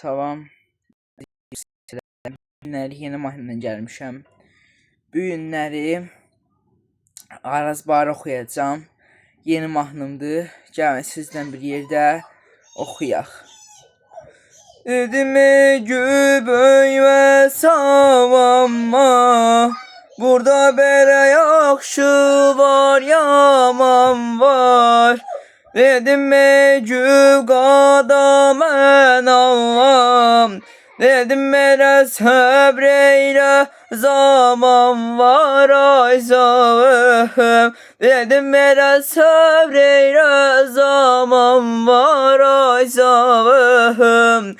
Salam. Günləri yeni mahnıyla gəlmişəm. Bu günləri Araz barı oxuyacağam. Yeni mahnımdır. Gəlin sizlə bir yerdə oxuyaq. Dedimi güböy və savanma Burada belə yaxşı var, yaman var Dedim qada mən Allahım. Dedim elə səbr eylə zaman var ay zavım Dedim elə səbr eylə zaman var ay zavım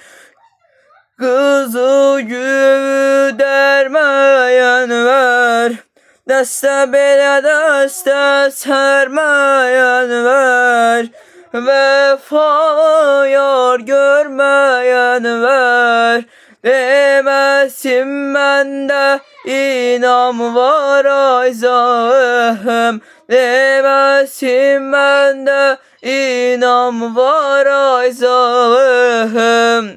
Dəstə belə dəstə sərməyən ver. Vəfa yar görməyən ver. Deməsin məndə inam var ay zahım Deməsin məndə inam var ay zahım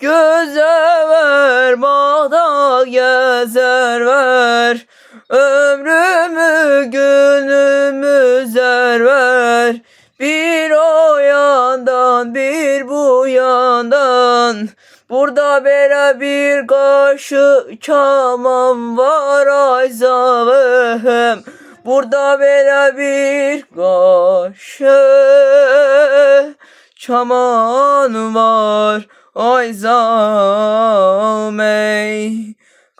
Göze ver bağda gezer ver Ömrümü günümü zer ver. Bir o yandan bir bu yandan. Burada belə bir qaşı kaman var ay zavım Burada belə bir qaşı Çaman var ay zamey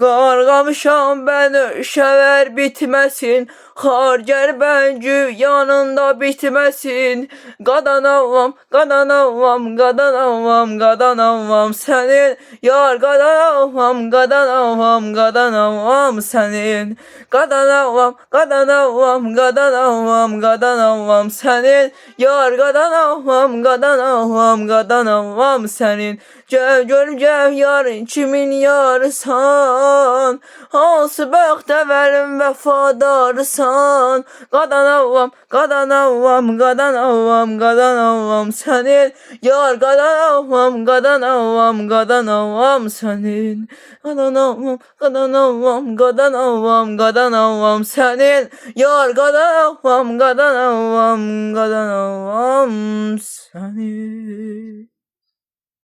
Qarğamışam mən şəvər bitməsin, xargər bəncü yanında bitməsin. Qadanavvam, qadanavvam, qadanavvam, qadanavvam sənin. Yar qadanavvam, qadanavvam, qadanavvam sənin. Qadanavvam, qadanavvam, qadanavvam, qadanavvam sənin. Yar qadanavvam, qadanavvam, qadanavvam sənin. Gəl görüm gəl yar kimin yarısan qadağan Hansı bəxtəvərim vəfadarsan Qadan avvam, qadan avvam, qadan avvam, qadan avvam sənin Yar qadan avvam, qadan avvam, qadan avvam sənin Qadan avvam, qadan avvam, qadan avvam, qadan avvam sənin Yar qadan avvam, qadan avvam, qadan avvam sənin